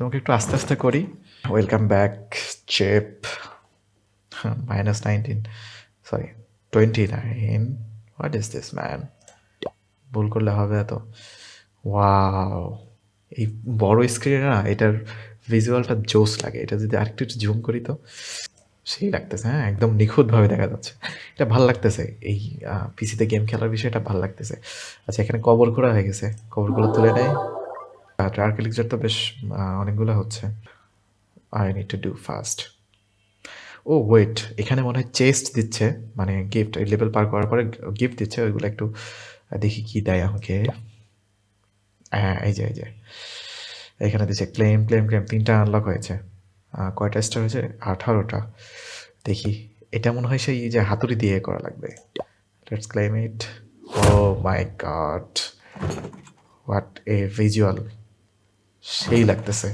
তোমাকে একটু আস্তে আস্তে করি। Welcome back chap minus nineteen sorry twenty nine what is this man ভুল করলে হবে এত। ওয়াও এই বড় স্ক্রিনে না, এটার ভিজুয়ালটা জোস লাগে। এটা যদি আরেকটু একটু জুম করি তো, সেই লাগতেছে হ্যাঁ একদম নিখুঁতভাবে দেখা যাচ্ছে। এটা ভালো লাগতেছে, এই পিসিতে গেম খেলার বিষয়টা ভালো লাগতেছে। আচ্ছা এখানে কবর করা হয়ে গেছে। কবরগুলো তুলে নেয় আর্কিটেকচার তো বেশ অনেকগুলো হচ্ছে। I need to do fast oh wait এখানে মনে হয় চেস্ট দিচ্ছে মানে গিফট এই লেভেল পার করার পরে গিফট দিচ্ছে, ওইগুলো একটু দেখি কি দেয় আমাকে। হ্যাঁ এই যে এই যে। এখানে দিচ্ছে ক্লেম ক্লেম ক্লেম তিনটা আনলক হয়েছে। কয়টা স্টার হয়েছে? আঠারোটা। দেখি, এটা মনে হয় সেই যে হাতুড়ি দিয়ে করা লাগবে। Let's claim it oh my god what a visual সেই লাগতেছে।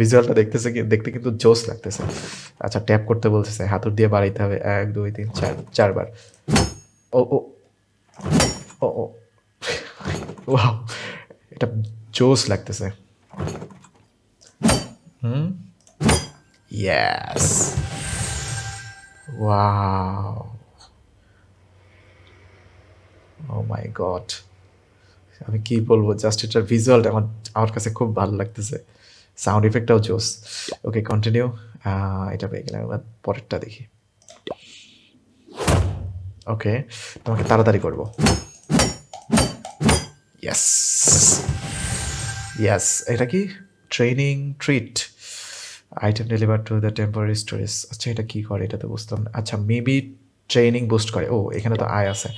ভিজুয়ালটা দেখতেছে দেখতে কিন্তু জোস লাগতেছে। আচ্ছা ট্যাপ করতে বলতেছে হাতুড় দিয়ে বাড়াইতে হবে। এক, দুই, তিন, চার, চারবার। ও ও ও ও, ওয়াও, এটা জোস লাগতেছে। Hmm? Yes wow oh my god আমি কি বলব? জাস্ট এটার ভিজুয়ালটা আমার আমার কাছে খুব ভালো লাগতেছে। সাউন্ড ইফেক্টটাও জোস। ওকে কন্টিনিউ এটা পেয়ে গেলাম এবার পরেরটা দেখি। ওকে তোমাকে তাড়াতাড়ি করব। ইয়েস ইয়েস এটা কি? Training treat item deliver to the temporary storage আচ্ছা এটা কি করে? এটা তো বুঝতাম না। আচ্ছা মেবি ট্রেনিং বুস্ট করে। ও, এখানে তো আয় আছে।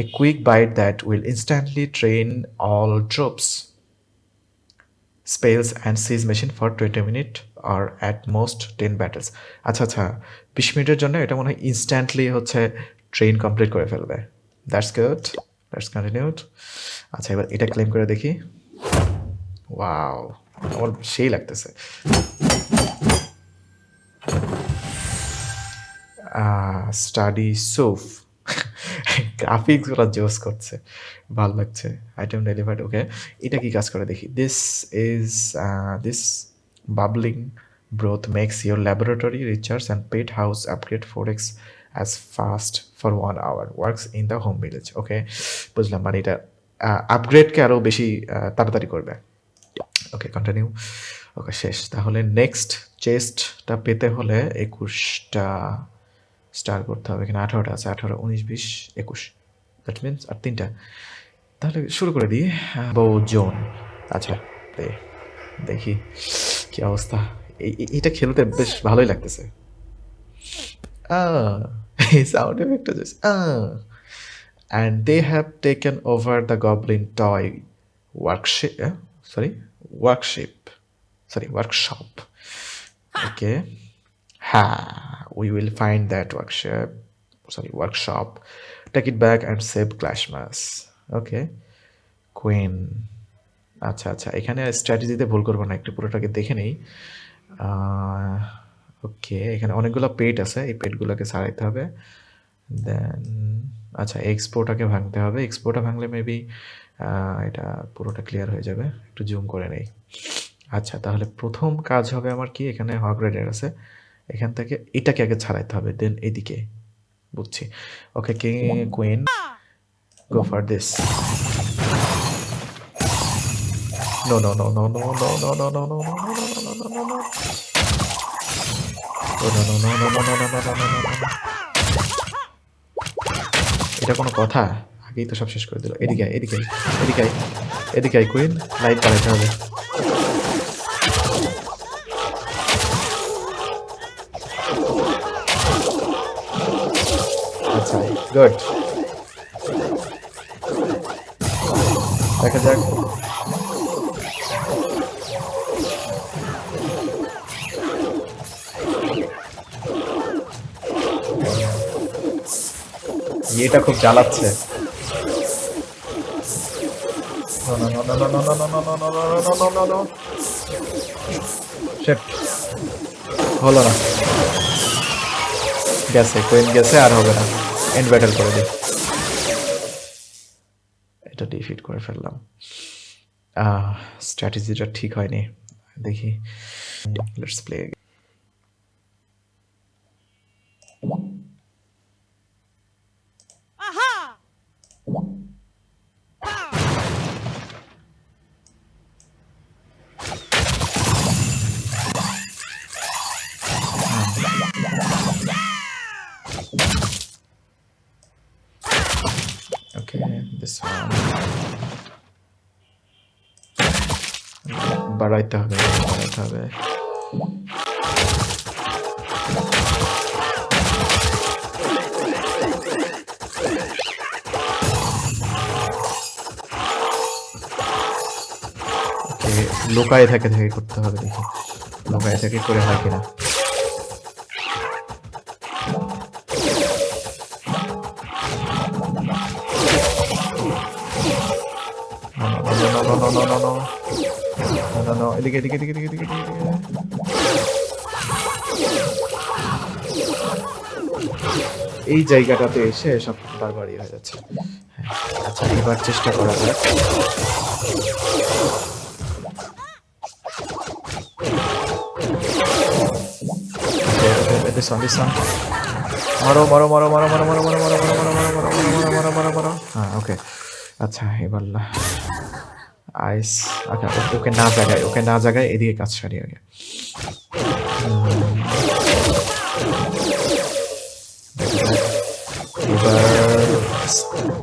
A quick bite that will instantly train all troops spells and siege machine for twenty minute R at most ten battles আচ্ছা আচ্ছা বিশ মিনিটের জন্য এটা মনে হয় ইনস্ট্যান্টলি হচ্ছে ট্রেন কমপ্লিট করে ফেলবে। দ্যাটস গুড দ্যাটস কন্টিনিউড আচ্ছা এবার এটা ক্লেম করে দেখি। ওয়াও আমার সেই লাগতেছে। স্টাডি সোফ গ্রাফিক্স ওরা জোস করছে। ভালো লাগছে। আইটেম ডেলিভার্ড ওকে এটা কি কাজ করে দেখি? This is this bubbling broth makes your laboratory recharge and pet house upgrade four x as fast for one hour works in the home village okay বুঝলাম মানে এটা আপগ্রেডকে আরও বেশি তাড়াতাড়ি করবে। ওকে কন্টিনিউ ওকে শেষ। তাহলে নেক্সট চেস্টটা পেতে হলে একুশটা স্টার করতে হবে। এখানে আঠারোটা আছে আঠারো উনিশ বিশ একুশ। দ্যাট মিনস আর তিনটা। তাহলে শুরু করে দিই। বউ জোন। আচ্ছা দে- দেখি কি অবস্থা। এটা খেলতে বেশ ভালোই লাগতেছে। এই sound এফেক্টটা just they have taken over the goblin toy workshop uh, sorry workshop sorry workshop okay. Ha we will find that workshop, sorry, workshop. Take it back and save clashmas. Okay? Queen. আচ্ছা আচ্ছা এখানে স্ট্র্যাটেজিতে ভুল করব না, একটু পুরোটাকে দেখে নেই। ওকে এখানে অনেকগুলো পেট আছে, এই পেটগুলোকে ছাড়াইতে হবে। দেন আচ্ছা এক্সপোটাকে ভাঙতে হবে। এক্সপোটা ভাঙলে মেবি এটা পুরোটা ক্লিয়ার হয়ে যাবে। একটু জুম করে নেই। আচ্ছা তাহলে প্রথম কাজ হবে আমার কি? এখানে হক রেডার আছে। এখান থেকে এটাকে আগে ছাড়াইতে হবে দেন এদিকে বুঝছি okay K queen go for this No, no, no, no, no, no, no, no, no, no, no, no, no, no, no, no, no. Oh, no, no, no, no, no, no, no, no, no, no, no, no. এটা কোনো কথা আগেই তো সব শেষ করে দিল এদিকে এদিকে এদিকে এদিকে কুইন লাইট পালাইতে হবে গুড দেখা যাক এটা খুব জ্বালাচ্ছে হলো না গেছে কোয়েন গেছে আর হবে না এন্ড ব্যাটেল করে দিই। এটা ডিফিট করে ফেললাম। স্ট্র্যাটেজিটা ঠিক হয়নি। দেখি। Let's play Okay, this one. বাড়াইতে হবে বাড়াইতে হবে লোকায় থাকে থেকে করতে হবে দেখি। লোকায় থেকে করে হয় কিনা? No, no, no, no, no, no, no. No. এদিকে এদিকে এদিকে এদিকে এদিকে এই জায়গাটাতে এসে সব বারবারই হয়ে যাচ্ছে হ্যাঁ আচ্ছা এবার চেষ্টা করা যাক this one, this one. মারো মারো মারো মারো মারো মারো মারো মারো মারো মারো মারো মারো মারো মারো মারো মারো হ্যাঁ ওকে আচ্ছা এবার আইস আচ্ছা ওকে না জায়গায় ওকে না জায়গায় এদিকে কাজ সারি আগে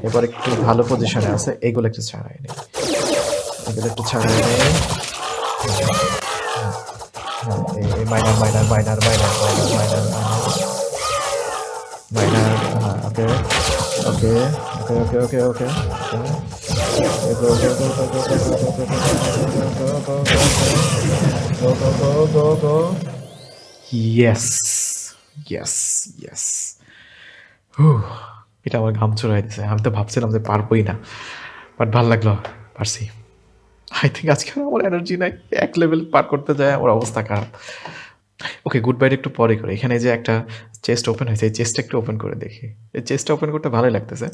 এবার একটু ভালো পজিশনে আছে এগুলো একটু ছাড়াই নেই এগুলো একটু ছাড়াই নেই minor minor minor minor minor minor minor okay okay okay okay okay okay Go, go, go, yes. Yes. Yes. এটা আমার ঘাম চড়াই দিছে। আমি তো ভাবছিলাম যে পারবই না। বাট ভালো লাগল পারছি। আই থিঙ্ক আজকে আমার এনার্জি নাই। এক লেভেল পার করতে যায় আমার অবস্থা খারাপ। ওকে গুড বাইট একটু পরে করে। এখানে যে একটা চেস্ট ওপেন হয়েছে এই চেস্টটা একটু ওপেন করে দেখি। এই চেস্টটা ওপেন করতে ভালোই লাগতেছে।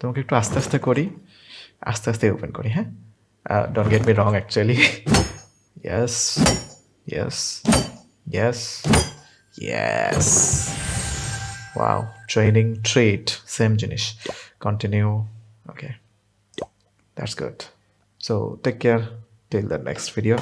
তোমাকে একটু আস্তে আস্তে করি। আস্তে আস্তে ওপেন করি হ্যাঁ? Don't get me wrong actually yes yes yes yes wow training trade same জিনিস continue okay that's good so take care till the next video